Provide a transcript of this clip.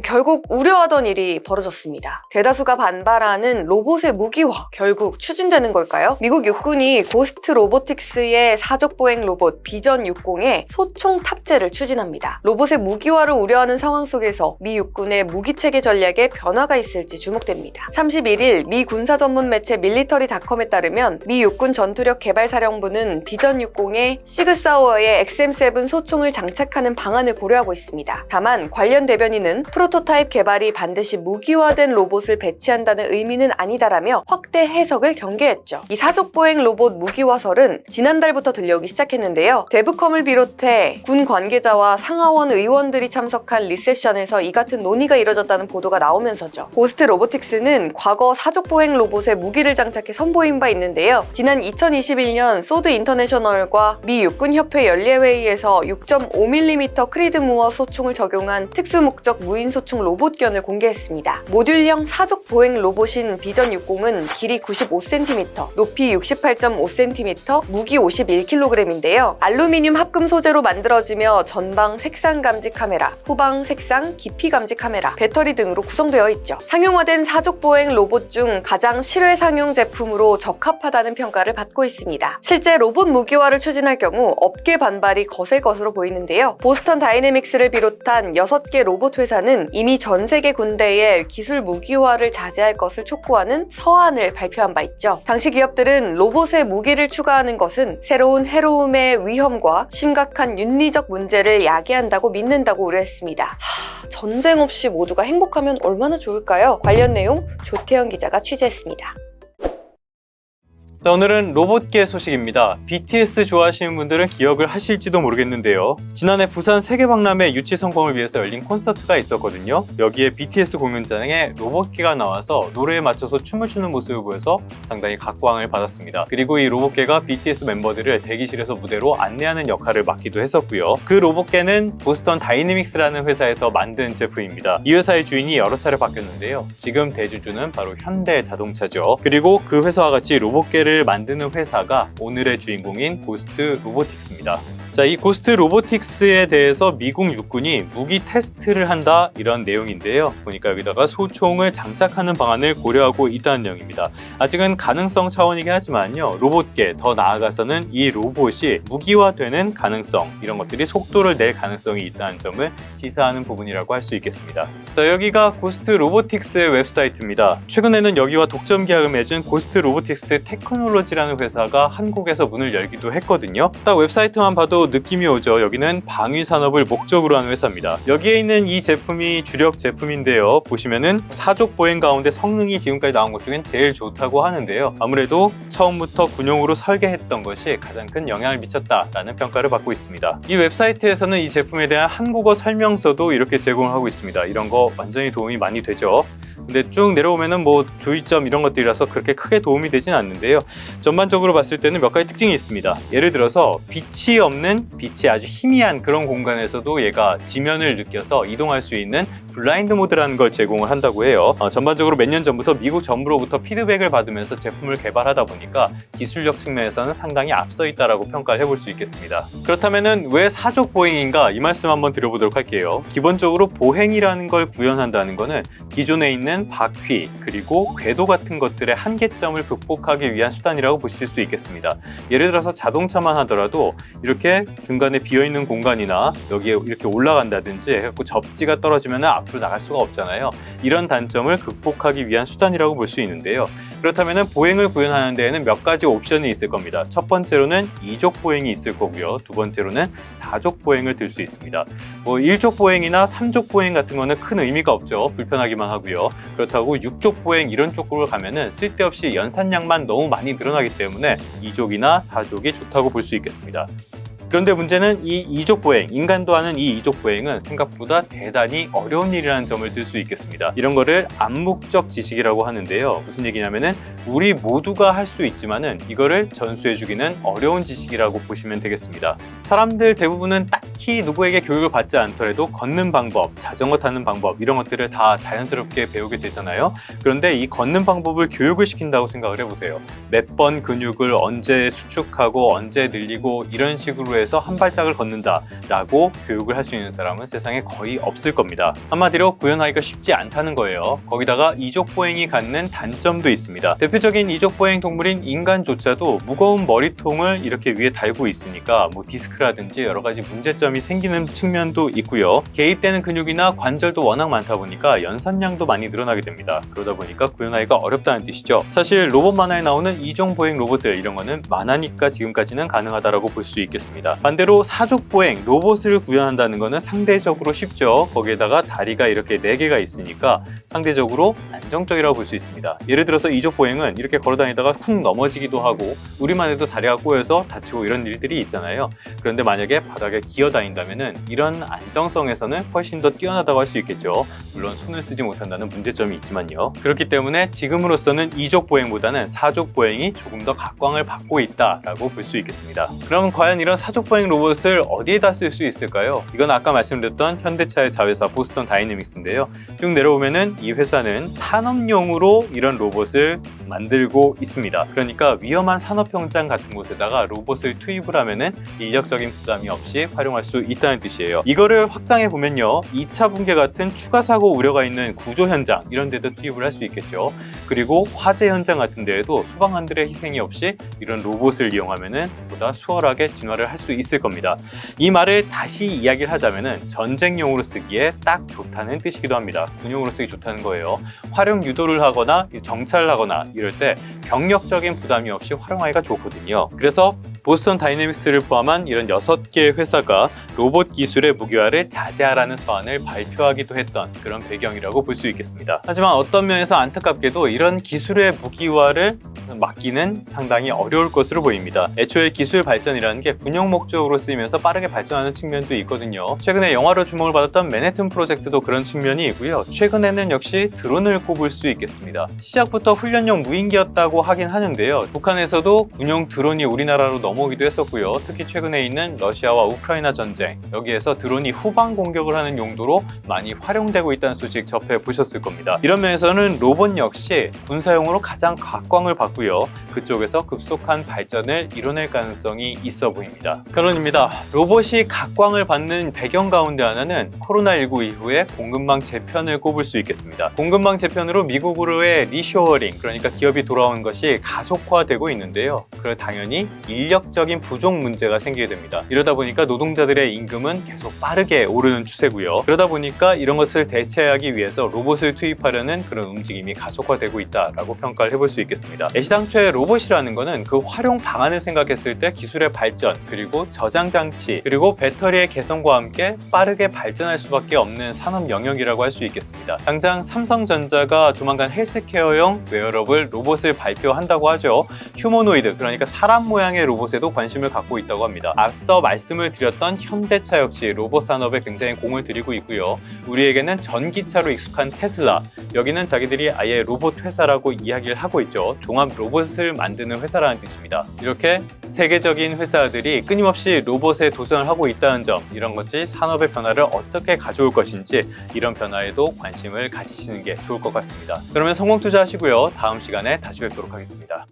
결국 우려하던 일이 벌어졌습니다. 대다수가 반발하는 로봇의 무기화 결국 추진되는 걸까요? 미국 육군이 고스트 로보틱스의 사족 보행 로봇 비전 60의 소총 탑재를 추진합니다. 로봇의 무기화를 우려하는 상황 속에서 미 육군의 무기 체계 전략에 변화가 있을지 주목됩니다. 31일 미 군사 전문 매체 밀리터리닷컴에 따르면 미 육군 전투력 개발 사령부는 비전 60에 시그사워의 XM7 소총을 장착하는 방안을 고려하고 있습니다. 다만 관련 대변인은 프로토타입 개발이 반드시 무기화된 로봇을 배치한다는 의미는 아니다라며 확대 해석을 경계했죠. 이 사족 보행 로봇 무기화설은 지난달부터 들려오기 시작했는데요. 데브컴을 비롯해 군 관계자와 상하원 의원들이 참석한 리셉션에서 이 같은 논의가 이뤄졌다는 보도가 나오면서죠. 고스트 로보틱스는 과거 사족 보행 로봇에 무기를 장착해 선보인 바 있는데요. 지난 2021년 소드 인터내셔널과 미 육군협회 연례회의에서 6.5mm 크리드 무어 소총을 적용한 특수목적 무인 소총 로봇견을 공개했습니다. 모듈형 사족 보행 로봇인 비전 60은 길이 95cm, 높이 68.5cm, 무기 51kg인데요. 알루미늄 합금 소재로 만들어지며 전방 색상 감지 카메라, 후방 색상 깊이 감지 카메라, 배터리 등으로 구성되어 있죠. 상용화된 사족 보행 로봇 중 가장 실외 상용 제품으로 적합하다는 평가를 받고 있습니다. 실제 로봇 무기화를 추진할 경우 업계 반발이 거셀 것으로 보이는데요. 보스턴 다이내믹스를 비롯한 6개 로봇 회사는 이미 전 세계 군대에 기술 무기화를 자제할 것을 촉구하는 서한을 발표한 바 있죠. 당시 기업들은 로봇에 무기를 추가하는 것은 새로운 해로움의 위험과 심각한 윤리적 문제를 야기한다고 믿는다고 우려했습니다. 하, 전쟁 없이 모두가 행복하면 얼마나 좋을까요? 관련 내용 조태현 기자가 취재했습니다. 자, 오늘은 로봇계 소식입니다. BTS 좋아하시는 분들은 기억을 하실지도 모르겠는데요. 지난해 부산 세계박람회 유치 성공을 위해서 열린 콘서트가 있었거든요. 여기에 BTS 공연장에 로봇계가 나와서 노래에 맞춰서 춤을 추는 모습을 보여서 상당히 각광을 받았습니다. 그리고 이 로봇계가 BTS 멤버들을 대기실에서 무대로 안내하는 역할을 맡기도 했었고요. 그 로봇계는 보스턴 다이내믹스라는 회사에서 만든 제품입니다. 이 회사의 주인이 여러 차례 바뀌었는데요. 지금 대주주는 바로 현대 자동차죠. 그리고 그 회사와 같이 로봇계를 만드는 회사가 오늘의 주인공인 고스트 로보틱스입니다. 자, 이 고스트 로보틱스에 대해서 미국 육군이 무기 테스트를 한다 이런 내용인데요. 보니까 여기다가 소총을 장착하는 방안을 고려하고 있다는 내용입니다. 아직은 가능성 차원이긴 하지만요. 로봇계 더 나아가서는 이 로봇이 무기화되는 가능성 이런 것들이 속도를 낼 가능성이 있다는 점을 시사하는 부분이라고 할 수 있겠습니다. 자, 여기가 고스트 로보틱스의 웹사이트입니다. 최근에는 여기와 독점 계약을 맺은 고스트 로보틱스 테크놀로지라는 회사가 한국에서 문을 열기도 했거든요. 딱 웹사이트만 봐도 느낌이 오죠. 여기는 방위 산업을 목적으로 하는 회사입니다. 여기에 있는 이 제품이 주력 제품인데요. 보시면은 사족 보행 가운데 성능이 지금까지 나온 것 중엔 제일 좋다고 하는데요. 아무래도 처음부터 군용으로 설계했던 것이 가장 큰 영향을 미쳤다라는 평가를 받고 있습니다. 이 웹사이트에서는 이 제품에 대한 한국어 설명서도 이렇게 제공을 하고 있습니다. 이런 거 완전히 도움이 많이 되죠. 근데 쭉 내려오면은 뭐 조이점 이런 것들이라서 그렇게 크게 도움이 되진 않는데요. 전반적으로 봤을 때는 몇 가지 특징이 있습니다. 예를 들어서 빛이 없는 빛이 아주 희미한 그런 공간에서도 얘가 지면을 느껴서 이동할 수 있는 블라인드 모드라는 걸 제공을 한다고 해요. 어, 전반적으로 몇 년 전부터 미국 정부로부터 피드백을 받으면서 제품을 개발하다 보니까 기술력 측면에서는 상당히 앞서 있다라고 평가를 해볼 수 있겠습니다. 그렇다면은 왜 사족 보행인가 이 말씀 한번 드려보도록 할게요. 기본적으로 보행이라는 걸 구현한다는 거는 기존에 있는 바퀴 그리고 궤도 같은 것들의 한계점을 극복하기 위한 수단이라고 보실 수 있겠습니다. 예를 들어서 자동차만 하더라도 이렇게 중간에 비어 있는 공간이나 여기에 이렇게 올라간다든지 해갖고 접지가 떨어지면 앞으로 나갈 수가 없잖아요. 이런 단점을 극복하기 위한 수단이라고 볼 수 있는데요. 그렇다면 보행을 구현하는 데에는 몇 가지 옵션이 있을 겁니다. 첫 번째로는 이족 보행이 있을 거고요. 두 번째로는 사족 보행을 들 수 있습니다. 뭐 1족 보행이나 3족 보행 같은 거는 큰 의미가 없죠. 불편하기만 하고요. 그렇다고 6족 보행 이런 쪽으로 가면은 쓸데없이 연산량만 너무 많이 늘어나기 때문에 2족이나 4족이 좋다고 볼 수 있겠습니다. 그런데 문제는 이 이족 보행, 인간도 하는 이 이족 보행은 생각보다 대단히 어려운 일이라는 점을 들 수 있겠습니다. 이런 거를 암묵적 지식이라고 하는데요. 무슨 얘기냐면은 우리 모두가 할 수 있지만은 이거를 전수해 주기는 어려운 지식이라고 보시면 되겠습니다. 사람들 대부분은 딱히 딱히 누구에게 교육을 받지 않더라도 걷는 방법, 자전거 타는 방법 이런 것들을 다 자연스럽게 배우게 되잖아요. 그런데 이 걷는 방법을 교육을 시킨다고 생각을 해보세요. 몇 번 근육을 언제 수축하고 언제 늘리고 이런 식으로 해서 한 발짝을 걷는다라고 교육을 할 수 있는 사람은 세상에 거의 없을 겁니다. 한마디로 구현하기가 쉽지 않다는 거예요. 거기다가 이족보행이 갖는 단점도 있습니다. 대표적인 이족보행 동물인 인간조차도 무거운 머리통을 이렇게 위에 달고 있으니까 뭐 디스크라든지 여러 가지 문제점이 생기는 측면도 있고요. 개입되는 근육이나 관절도 워낙 많다 보니까 연산량도 많이 늘어나게 됩니다. 그러다 보니까 구현하기가 어렵다는 뜻이죠. 사실 로봇 만화에 나오는 이종 보행 로봇들 이런 거는 만화니까 지금까지는 가능하다라고 볼 수 있겠습니다. 반대로 사족 보행 로봇을 구현한다는 거는 상대적으로 쉽죠. 거기에다가 다리가 이렇게 네 개가 있으니까 상대적으로 안정적이라고 볼 수 있습니다. 예를 들어서 이족 보행은 이렇게 걸어 다니다가 쿵 넘어지기도 하고 우리만 해도 다리가 꼬여서 다치고 이런 일들이 있잖아요. 그런데 만약에 바닥에 기어 다 닌다면은 이런 안정성에서는 훨씬 더 뛰어나다고 할 수 있겠죠. 물론 손을 쓰지 못한다는 문제점이 있지만요. 그렇기 때문에 지금으로서는 이족 보행보다는 사족 보행이 조금 더 각광을 받고 있다라고 볼 수 있겠습니다. 그럼 과연 이런 사족 보행 로봇을 어디에다 쓸 수 있을까요? 이건 아까 말씀드렸던 현대차의 자회사 보스턴 다이내믹스인데요. 쭉 내려오면은 이 회사는 산업용으로 이런 로봇을 만들고 있습니다. 그러니까 위험한 산업 현장 같은 곳에다가 로봇을 투입을 하면은 인력적인 부담이 없이 활용할 수 있다는 뜻이에요. 이거를 확장해 보면요. 2차 붕괴 같은 추가 사고 우려가 있는 구조 현장 이런 데도 투입을 할 수 있겠죠. 그리고 화재 현장 같은 데에도 소방관들의 희생이 없이 이런 로봇을 이용하면은 보다 수월하게 진화를 할 수 있을 겁니다. 이 말을 다시 이야기를 하자면은 전쟁용으로 쓰기에 딱 좋다는 뜻이기도 합니다. 군용으로 쓰기 좋다는 거예요. 활용 유도를 하거나 정찰을 하거나 이럴 때 병력적인 부담이 없이 활용하기가 좋거든요. 그래서 보스턴 다이내믹스를 포함한 이런 6개의 회사가 로봇 기술의 무기화를 자제하라는 서한을 발표하기도 했던 그런 배경이라고 볼 수 있겠습니다. 하지만 어떤 면에서 안타깝게도 이런 기술의 무기화를 막기는 상당히 어려울 것으로 보입니다. 애초에 기술 발전이라는 게 군용 목적으로 쓰이면서 빠르게 발전하는 측면도 있거든요. 최근에 영화로 주목을 받았던 맨해튼 프로젝트도 그런 측면이 있고요. 최근에는 역시 드론을 꼽을 수 있겠습니다. 시작부터 훈련용 무인기였다고 하긴 하는데요. 북한에서도 군용 드론이 우리나라로 넘 어오기도 했었고요. 특히 최근에 있는 러시아와 우크라이나 전쟁 여기에서 드론이 후방 공격을 하는 용도로 많이 활용되고 있다는 소식 접해 보셨을 겁니다. 이런 면에서는 로봇 역시 군사용으로 가장 각광을 받고요. 그쪽에서 급속한 발전을 이뤄낼 가능성이 있어 보입니다. 결론입니다. 로봇이 각광을 받는 배경 가운데 하나는 코로나19 이후에 공급망 재편을 꼽을 수 있겠습니다. 공급망 재편으로 미국으로의 리쇼어링, 그러니까 기업이 돌아오는 것이 가속화되고 있는데요. 그걸 당연히 인력 적인 부족 문제가 생기게 됩니다. 이러다 보니까 노동자들의 임금은 계속 빠르게 오르는 추세고요. 그러다 보니까 이런 것을 대체하기 위해서 로봇을 투입하려는 그런 움직임이 가속화되고 있다라고 평가를 해볼 수 있겠습니다. 애시당초에 로봇이라는 거는 그 활용 방안을 생각했을 때 기술의 발전, 그리고 저장 장치, 그리고 배터리의 개선과 함께 빠르게 발전할 수밖에 없는 산업 영역이라고 할 수 있겠습니다. 당장 삼성전자가 조만간 헬스케어용 웨어러블 로봇을 발표한다고 하죠. 휴머노이드, 그러니까 사람 모양의 로봇 에도 관심을 갖고 있다고 합니다. 앞서 말씀을 드렸던 현대차 역시 로봇 산업에 굉장히 공을 들이고 있고요. 우리에게는 전기차로 익숙한 테슬라, 여기는 자기들이 아예 로봇 회사라고 이야기를 하고 있죠. 종합 로봇을 만드는 회사라는 뜻입니다. 이렇게 세계적인 회사들이 끊임없이 로봇에 도전을 하고 있다는 점, 이런 것이 산업의 변화를 어떻게 가져올 것인지 이런 변화에도 관심을 가지시는 게 좋을 것 같습니다. 그러면 성공 투자하시고요. 다음 시간에 다시 뵙도록 하겠습니다.